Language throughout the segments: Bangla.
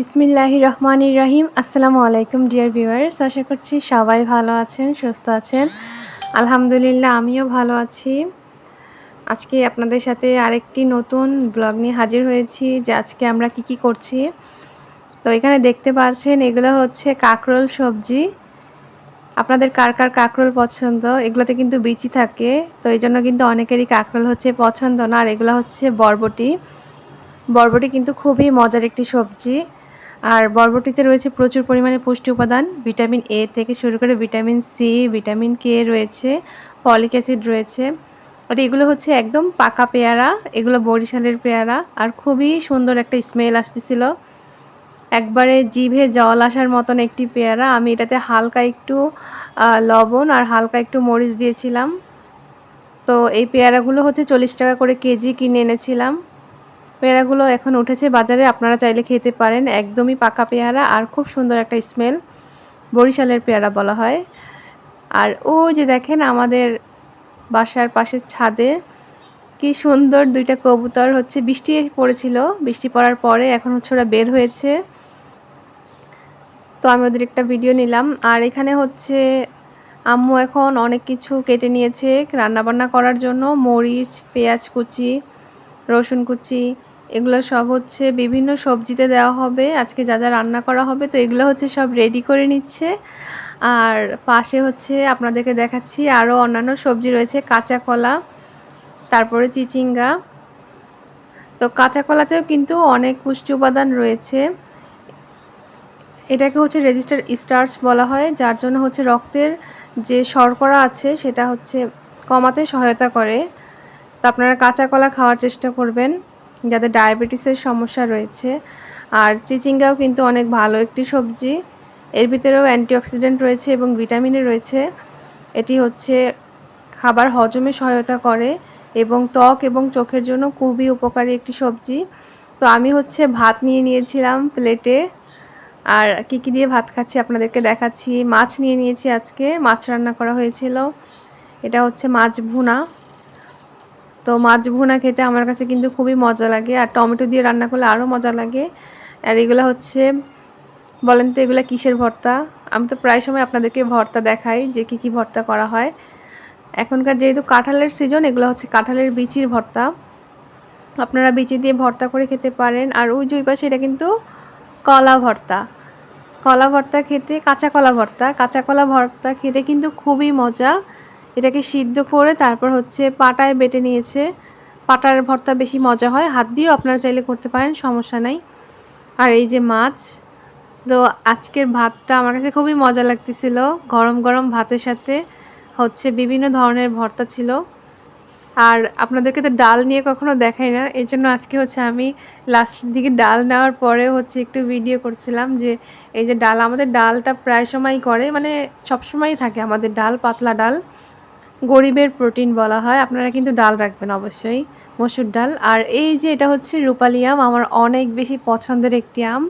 বিসমিল্লাহি রহমান রহিম। আসসালামু আলাইকুম, ডিয়ার ভিউয়ার্স। আশা করছি সবাই ভালো আছেন, সুস্থ আছেন। আলহামদুলিল্লাহ, আমিও ভালো আছি। আজকে আপনাদের সাথে আরেকটি নতুন ব্লগ নিয়ে হাজির হয়েছি, যে আজকে আমরা কি কি করছি। তো এখানে দেখতে পাচ্ছেন, এগুলো হচ্ছে কাকরোল সবজি। আপনাদের কার কার কাকরোল পছন্দ? এগুলোতে কিন্তু বিচি থাকে, তো এই জন্য কিন্তু অনেকেরই কাকরোল হচ্ছে পছন্দ না, আর এগুলো হচ্ছে বরবটি। বরবটি কিন্তু খুবই মজার একটি সবজি। আর বরবটিতে রয়েছে প্রচুর পরিমাণে পুষ্টি উপাদান, ভিটামিন এ থেকে শুরু করে ভিটামিন সি ভিটামিন কে রয়েছে, ফলিক অ্যাসিড রয়েছে। আর এগুলো হচ্ছে একদম পাকা পেয়ারা, এগুলো বরিশালের পেয়ারা, আর খুবই সুন্দর একটা স্মেল আসতেছিল। একবারে জিভে জল আসার মতন একটি পেয়ারা, আমি এটাতে হালকা একটু লবণ আর হালকা একটু মরিচ দিয়েছিলাম। তো এই পেয়ারাগুলো হচ্ছে চল্লিশ টাকা করে কেজি কিনে এনেছিলাম। পেয়ারাগুলো এখন উঠেছে বাজারে, আপনারা চাইলে খেতে পারেন। একদমই পাকা পেয়ারা আর খুব সুন্দর একটা স্মেল বরিশালের পেয়ারা বলা হয়। আর ও যে দেখেন আমাদের বাসার পাশের ছাদে, কি সুন্দর দুইটা কবুতর হচ্ছে। বৃষ্টি পড়েছিল, বৃষ্টি পড়ার পরে এখন হচ্ছে ওরা বের হয়েছে। তো আমি ওদের একটা ভিডিও নিলাম। আর এখানে হচ্ছে আম্মু এখন অনেক কিছু কেটে নিয়েছে রান্নাবান্না করার জন্য। মরিচ, পেঁয়াজ কুচি, রসুন কুচি এগুলো সব হচ্ছে বিভিন্ন সবজিতে দেওয়া হবে। আজকে যা যা রান্না করা হবে, তো এগুলো হচ্ছে সব রেডি করে নিচ্ছে। আর পাশে হচ্ছে আপনাদেরকে দেখাচ্ছি আরও অন্যান্য সবজি রয়েছে, কাঁচা কলা, তারপরে চিচিঙ্গা। তো কাঁচা কলাতেও কিন্তু অনেক পুষ্টি উপাদান রয়েছে। এটাকে হচ্ছে রেজিস্টার স্টার্চ বলা হয়, যার জন্য হচ্ছে রক্তের যে শর্করা আছে, সেটা হচ্ছে কমাতে সহায়তা করে। তো আপনারা কাঁচা কলা খাওয়ার চেষ্টা করবেন। যাদের ডায়াবেটিসের সমস্যা রয়েছে। আর চিচিঙ্গাও কিন্তু অনেক ভালো একটি সবজি। এর ভিতরেও অ্যান্টিঅক্সিডেন্ট রয়েছে এবং ভিটামিনে রয়েছে। এটি হচ্ছে খাবার হজমে সহায়তা করে এবং ত্বক এবং চোখের জন্য খুবই উপকারী একটি সবজি। তো আমি হচ্ছে ভাত নিয়ে নিয়েছিলাম প্লেটে আর কী কী দিয়ে ভাত খাচ্ছি আপনাদেরকে দেখাচ্ছি। মাছ নিয়ে নিয়েছি আজকে। মাছ রান্না করা হয়েছিল। এটা হচ্ছে মাছ ভুনা। তো মাছ ভুনা খেতে আমার কাছে কিন্তু খুবই মজা লাগে। আর টমেটো দিয়ে রান্না করলে আরও মজা লাগে। আর এগুলো হচ্ছে, বলেন তো এগুলো কিসের ভর্তা? আমি তো প্রায় সময় আপনাদেরকে ভর্তা দেখাই যে কী কী ভর্তা করা হয়। এখনকার যেহেতু কাঁঠালের সিজন এগুলো হচ্ছে কাঁঠালের বিচির ভর্তা। আপনারা বিচি দিয়ে ভর্তা করে খেতে পারেন। আর ওই যে পাশে এটা কিন্তু কলা ভর্তা। কলা ভর্তা খেতে কাঁচা কলা ভর্তা। কাঁচা কলা ভর্তা খেতে কিন্তু খুবই মজা। এটাকে সিদ্ধ করে তারপর হচ্ছে পাটায় বেটে নিয়েছে। পাটার ভর্তা বেশি মজা হয়। হাত দিয়েও আপনারা চাইলে করতে পারেন, সমস্যা নাই। আর এই যে মাছ, তো আজকের ভাতটা আমার কাছে খুবই মজা লাগতেছিল। গরম গরম ভাতের সাথে হচ্ছে বিভিন্ন ধরনের ভর্তা ছিল। আর আপনাদেরকে তো ডাল নিয়ে কখনো দেখাই না। এই জন্য আজকে হচ্ছে আমি লাস্টের দিকে ডাল নেওয়ার পরে হচ্ছে একটু ভিডিও করছিলাম যে এই যে ডাল, আমাদের ডালটা প্রায় সময়ই করে। মানে সবসময়ই থাকে আমাদের ডাল, পাতলা ডাল। গরিবের প্রোটিন বলা হয়, আপনারা কিন্তু ডাল রাখবেন অবশ্যই, মসুর ডাল। আর এই যে এটা হচ্ছে রূপালি আম, আমার অনেক বেশি পছন্দের একটি আম,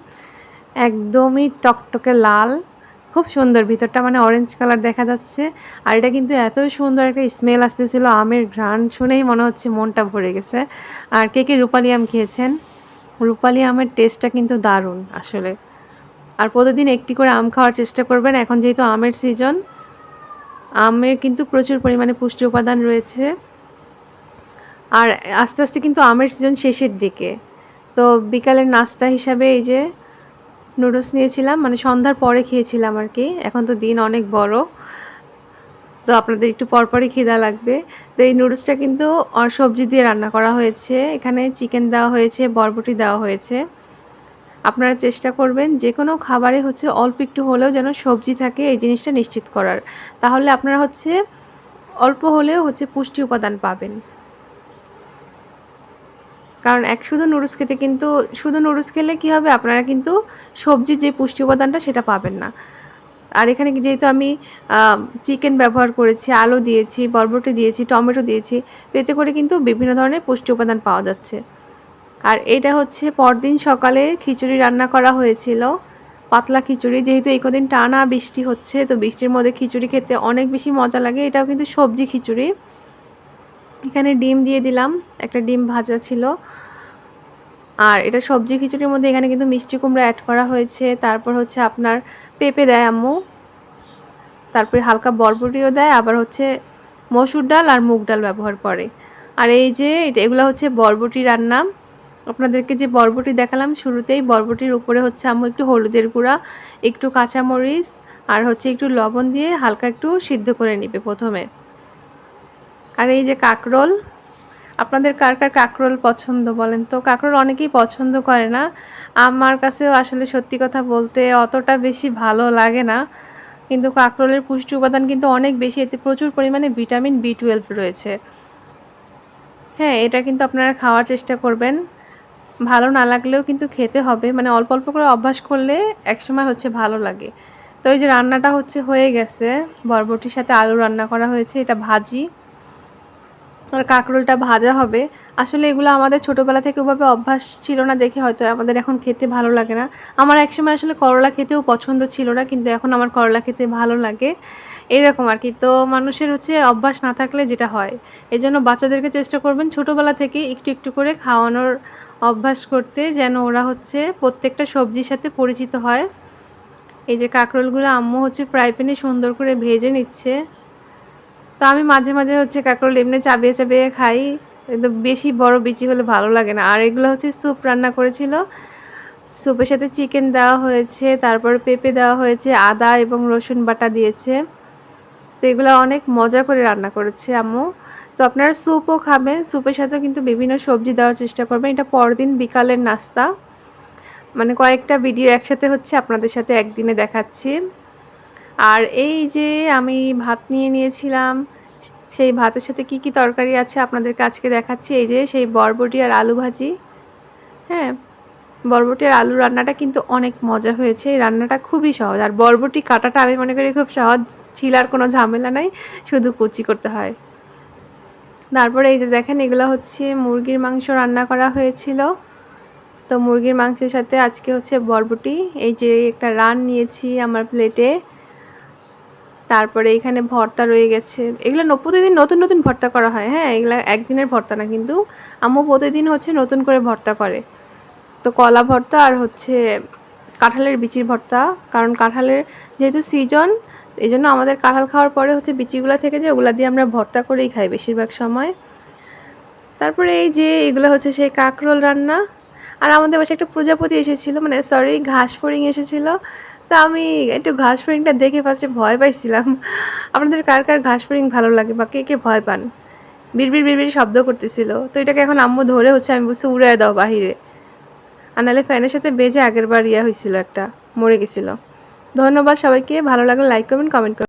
একদমই টকটকে লাল, খুব সুন্দর, ভিতরটা মানে অরেঞ্জ কালার দেখা যাচ্ছে। আর এটা কিন্তু এত সুন্দর একটা স্মেল আসতেছিল, আমের ঘ্রাণ শুনেই মনে হচ্ছে মনটা ভরে গেছে। আর কে কে রূপালি আম খেয়েছেন? রূপালি আমের টেস্টটা কিন্তু দারুণ আসলে। আর প্রতিদিন একটি করে আম খাওয়ার চেষ্টা করবেন, এখন যেহেতু আমের সিজন আমের কিন্তু প্রচুর পরিমাণে পুষ্টি উপাদান রয়েছে। আর আস্তে আস্তে কিন্তু আমের সিজন শেষের দিকে। তো বিকালের নাস্তা হিসাবে এই যে নুডলস নিয়েছিলাম মানে সন্ধ্যার পরে খেয়েছিলাম আর কি। এখন তো দিন অনেক বড়। তো আপনাদের একটু পরপরই খিদা লাগবে। তো এই নুডলসটা কিন্তু সবজি দিয়ে রান্না করা হয়েছে। এখানে চিকেন দেওয়া হয়েছে, বরবটি দেওয়া হয়েছে। আপনারা চেষ্টা করবেন যে কোনো খাবারে হচ্ছে অল্প একটু হলেও যেন সবজি থাকে এই জিনিসটা নিশ্চিত করার। তাহলে আপনারা হচ্ছে অল্প হলেও হচ্ছে পুষ্টি উপাদান পাবেন। কারণ এক শুধু নুডলস খেতে কিন্তু, শুধু নুডলস খেলে কী হবে? আপনারা কিন্তু সবজির যে পুষ্টি উপাদানটা সেটা পাবেন না। আর এখানে যেহেতু আমি চিকেন ব্যবহার করেছি, আলু দিয়েছি, বরবটি দিয়েছি, টমেটো দিয়েছি, তো এতে করে কিন্তু বিভিন্ন ধরনের পুষ্টি উপাদান পাওয়া যাচ্ছে। আর এটা হচ্ছে পরদিন সকালে খিচুড়ি রান্না করা হয়েছিল, পাতলা খিচুড়ি। যেহেতু এই কদিন টানা বৃষ্টি হচ্ছে, তো বৃষ্টির মধ্যে খিচুড়ি খেতে অনেক বেশি মজা লাগে। এটাও কিন্তু সবজি খিচুড়ি। এখানে ডিম দিয়ে দিলাম, একটা ডিম ভাজা ছিল। আর এটা সবজি খিচুড়ির মধ্যে এখানে কিন্তু মিষ্টি কুমড়া অ্যাড করা হয়েছে। তারপর হচ্ছে আপনার পেঁপে দেয় আম্মু। তারপরে হালকা বরবটিও দেয়, আবার হচ্ছে মসুর ডাল আর মুগ ডাল ব্যবহার করে। আর এই যে, এটা এগুলো হচ্ছে বরবটি রান্না। আপনাদেরকে যে বরবটি দেখালাম, শুরুতেই বরবটির উপরে হচ্ছে আম্মু একটু হলুদের গুঁড়া, একটু কাঁচামরিচ, আর হচ্ছে একটু লবণ দিয়ে হালকা একটু সিদ্ধ করে নিবে প্রথমে। আর এই যে কাকরোল, আপনাদের কার কার কাকরোল পছন্দ বলেন তো? কাকরোল অনেকেই পছন্দ করে না। আমার কাছেও আসলে সত্যি কথা বলতে অতটা বেশি ভালো লাগে না। কিন্তু কাকরোলের পুষ্টি উপাদান কিন্তু অনেক বেশি, এতে প্রচুর পরিমাণে ভিটামিন বি টুয়েলভ রয়েছে। হ্যাঁ এটা কিন্তু আপনারা খাওয়ার চেষ্টা করবেন। ভালো না লাগলেও কিন্তু খেতে হবে। মানে অল্প অল্প করে অভ্যাস করলে একসময় হচ্ছে ভালো লাগে। তো এই যে রান্নাটা হচ্ছে হয়ে গেছে। বরবটির সাথে আলু রান্না করা হয়েছে, এটা ভাজি। আর কাঁকরোলটা ভাজা হবে। আসলে এগুলো আমাদের ছোটোবেলা থেকে ওভাবে অভ্যাস ছিল না দেখে হয়তো আমাদের এখন খেতে ভালো লাগে না। আমার একসময় আসলে করলা খেতেও পছন্দ ছিল না, কিন্তু এখন আমার করলা খেতে ভালো লাগে। এরকম আর কি তো মানুষের হচ্ছে অভ্যাস না থাকলে যেটা হয় এই জন্য বাচ্চাদেরকে চেষ্টা করবেন ছোটোবেলা থেকে একটু একটু করে খাওয়ানোর অভ্যাস করতে, যেন ওরা হচ্ছে প্রত্যেকটা সবজির সাথে পরিচিত হয়। এই যে কাঁকরোলগুলো আম্মু হচ্ছে ফ্রাই প্যানে সুন্দর করে ভেজে নিচ্ছে। তো আমি মাঝে মাঝে হচ্ছে কাঁকরোল এমনি চাবিয়ে চাবিয়ে খাই। কিন্তু বেশি বড় বিচি হলে ভালো লাগে না। আর এগুলো হচ্ছে স্যুপ রান্না করেছিল। স্যুপের সাথে চিকেন দেওয়া হয়েছে, তারপর পেঁপে দেওয়া হয়েছে, আদা এবং রসুন বাটা দিয়েছে। তো এগুলো অনেক মজা করে রান্না করেছে আম্মু। তো আপনারা স্যুপও খাবেন স্যুপের সাথেও কিন্তু বিভিন্ন সবজি দেওয়ার চেষ্টা করবেন। এটা পরদিন বিকালের নাস্তা। মানে কয়েকটা ভিডিও একসাথে হচ্ছে আপনাদের সাথে একদিনে দেখাচ্ছি। আর এই যে আমি ভাত নিয়ে নিয়েছিলাম, সেই ভাতের সাথে কি কি তরকারি আছে আপনাদেরকে আজকে দেখাচ্ছি। এই যে সেই বরবটি আর আলু ভাজি। হ্যাঁ বরবটি আর আলু রান্নাটা কিন্তু অনেক মজা হয়েছে। এই রান্নাটা খুবই সহজ। আর বরবটি কাটাটা আমি মনে করি খুব সহজ ছিলার কোনো ঝামেলা নাই, শুধু কুচি করতে হয়। তারপরে এই যে দেখেন, এগুলো হচ্ছে মুরগির মাংস রান্না করা হয়েছিল। তো মুরগির মাংসের সাথে আজকে হচ্ছে বরবটি। এই যে একটা রান নিয়েছি আমার প্লেটে। তারপরে এখানে ভর্তা রয়ে গেছে। এগুলো প্রতিদিন নতুন নতুন ভর্তা করা হয়। হ্যাঁ এগুলো একদিনের ভর্তা না, কিন্তু আম্মু প্রতিদিন হচ্ছে নতুন করে ভর্তা করে। তো কলা ভর্তা আর হচ্ছে কাঁঠালের বিচির ভর্তা। কারণ কাঁঠালের যেহেতু সিজন এই জন্য আমাদের কাঁঠাল খাওয়ার পরে হচ্ছে বিচিগুলো থেকে যে ওগুলা দিয়ে আমরা ভর্তা করেই খাই বেশিরভাগ সময়। তারপরে এই যে এগুলো হচ্ছে সেই কাঁকরোল রান্না। আর আমাদের বাসায় একটা প্রজাপতি এসেছিল মানে সরি ঘাস ফড়িং এসেছিল। তা আমি একটু ঘাস ফড়িংটা দেখে ফার্স্টে ভয় পাইছিলাম। আপনাদের কার কার ঘাস ফড়িং ভালো লাগে বা কে কে ভয় পান? বিড়বিড় বিড়বিড় শব্দ করতেছিল। তো এটাকে এখন আম্মু ধরে হচ্ছে আমি বলছি উড়ায় দাও বাহিরে। আর নাহলে ফ্যানের সাথে বেজে আগের বার ইয়া হয়েছিল একটা, মরে গেছিল। ধন্যবাদ সবাইকে, ভালো লাগলে লাইক করবেন কমেন্ট করবেন